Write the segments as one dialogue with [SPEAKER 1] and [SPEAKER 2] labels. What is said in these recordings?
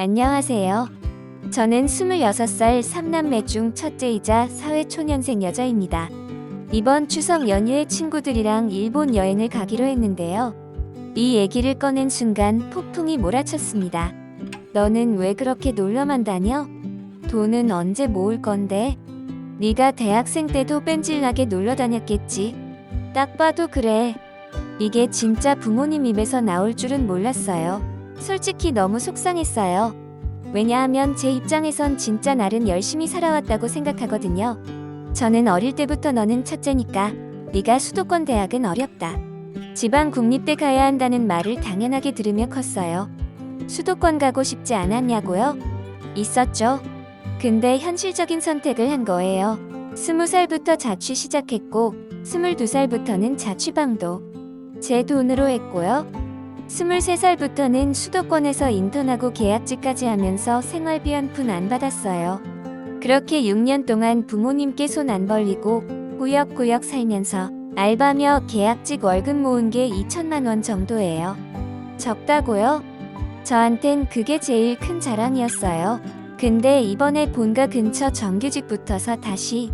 [SPEAKER 1] 안녕하세요. 저는 26살 3남매 중 첫째이자 사회초년생 여자입니다. 이번 추석 연휴에 친구들이랑 일본 여행을 가기로 했는데요. 이 얘기를 꺼낸 순간 폭풍이 몰아쳤습니다. 너는 왜 그렇게 놀러만 다녀? 돈은 언제 모을 건데? 네가 대학생 때도 뺀질나게 놀러 다녔겠지. 딱 봐도 그래. 이게 진짜 부모님 입에서 나올 줄은 몰랐어요. 솔직히 너무 속상했어요. 왜냐하면 제 입장에선 진짜 나름 열심히 살아왔다고 생각하거든요. 저는 어릴 때부터 너는 첫째니까 네가 수도권 대학은 어렵다. 지방 국립대 가야 한다는 말을 당연하게 들으며 컸어요. 수도권 가고 싶지 않았냐고요? 있었죠. 근데 현실적인 선택을 한 거예요. 스무 살부터 자취 시작했고, 스물두 살부터는 자취방도 제 돈으로 했고요. 23살부터는 수도권에서 인턴하고 계약직까지 하면서 생활비 한 푼 안 받았어요. 그렇게 6년 동안 부모님께 손 안 벌리고 꾸역꾸역 살면서 알바며 계약직 월급 모은 게 2천만 원 정도예요. 적다고요? 저한텐 그게 제일 큰 자랑이었어요. 근데 이번에 본가 근처 정규직 붙어서 다시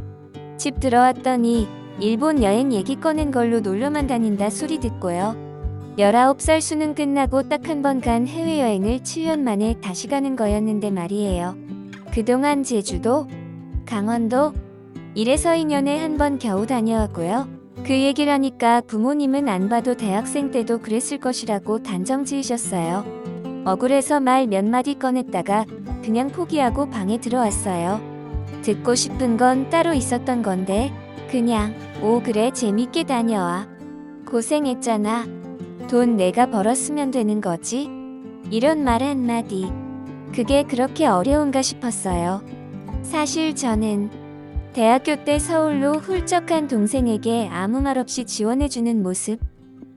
[SPEAKER 1] 집 들어왔더니 일본 여행 얘기 꺼낸 걸로 놀러만 다닌다 소리 듣고요. 19살 수능 끝나고 딱 한 번 간 해외여행을 7년 만에 다시 가는 거였는데 말이에요. 그동안 제주도, 강원도, 이래서 2년에 한 번 겨우 다녀왔고요. 그 얘기를 하니까 부모님은 안 봐도 대학생 때도 그랬을 것이라고 단정 지으셨어요. 억울해서 말 몇 마디 꺼냈다가 그냥 포기하고 방에 들어왔어요. 듣고 싶은 건 따로 있었던 건데 그냥 오 그래 재밌게 다녀와. 고생했잖아. 돈 내가 벌었으면 되는 거지? 이런 말 한마디. 그게 그렇게 어려운가 싶었어요. 사실 저는 대학교 때 서울로 훌쩍 간 동생에게 아무 말 없이 지원해주는 모습,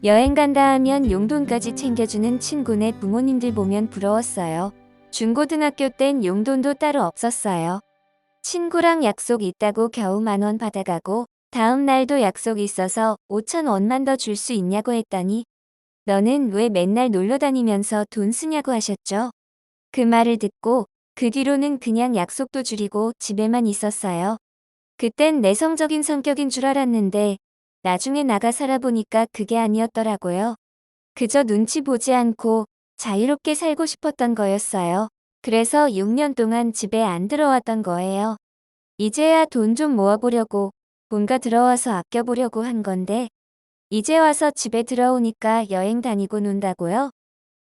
[SPEAKER 1] 여행 간다 하면 용돈까지 챙겨주는 친구네 부모님들 보면 부러웠어요. 중고등학교 땐 용돈도 따로 없었어요. 친구랑 약속 있다고 겨우 만 원 받아가고 다음 날도 약속 있어서 5천 원만 더 줄 수 있냐고 했더니 너는 왜 맨날 놀러 다니면서 돈 쓰냐고 하셨죠? 그 말을 듣고 그 뒤로는 그냥 약속도 줄이고 집에만 있었어요. 그땐 내성적인 성격인 줄 알았는데 나중에 나가 살아보니까 그게 아니었더라고요. 그저 눈치 보지 않고 자유롭게 살고 싶었던 거였어요. 그래서 6년 동안 집에 안 들어왔던 거예요. 이제야 돈 좀 모아보려고 본가 들어와서 아껴보려고 한 건데 이제 와서 집에 들어오니까 여행 다니고 논다고요?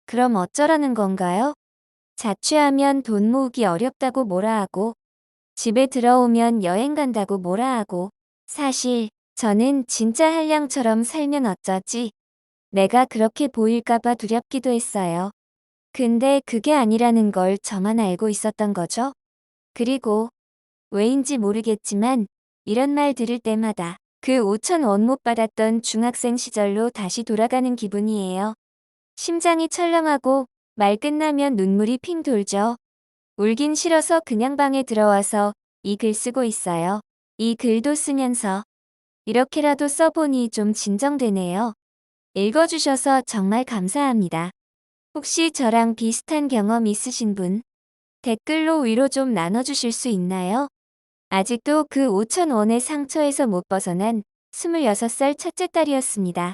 [SPEAKER 1] 그럼 어쩌라는 건가요? 자취하면 돈 모으기 어렵다고 뭐라 하고 집에 들어오면 여행 간다고 뭐라 하고 사실 저는 진짜 한량처럼 살면 어쩌지? 내가 그렇게 보일까봐 두렵기도 했어요. 근데 그게 아니라는 걸 저만 알고 있었던 거죠. 그리고 왜인지 모르겠지만 이런 말 들을 때마다 그 5천 원 못 받았던 중학생 시절로 다시 돌아가는 기분이에요. 심장이 철렁하고 말 끝나면 눈물이 핑 돌죠. 울긴 싫어서 그냥 방에 들어와서 이 글 쓰고 있어요. 이 글도 쓰면서 이렇게라도 써보니 좀 진정되네요. 읽어주셔서 정말 감사합니다. 혹시 저랑 비슷한 경험 있으신 분? 댓글로 위로 좀 나눠주실 수 있나요? 아직도 그 5천 원의 상처에서 못 벗어난 26살 첫째 딸이었습니다.